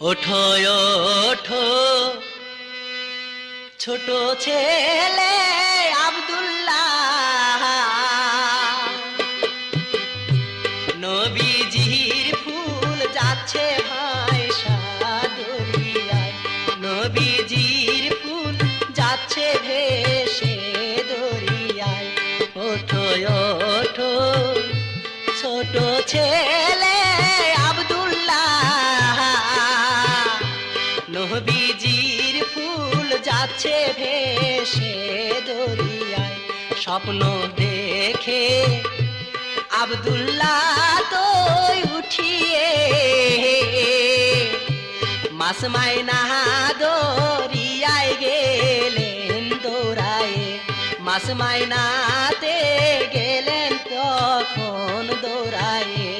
ওঠো ওঠো। ছোট ছেলে আব্দুল্লাহ। নবীজির ফুল যাচ্ছে ভাই সাদরিয়ায়। নবীজির ফুল যাচ্ছে ভেসে দরিয়ায়। ওঠো ওঠো। ছোট ছেলে নবীজির ফুল যাচ্ছে ভেসে দরিয়ায়। স্বপ্ন দেখে আব্দুল্লাহ তো উঠিয়ে মাস মাইনা দরিয়ায় গেলেন দৌড়ায়ে মাস মাইনাতে গেলেন তখন দৌড়ায়ে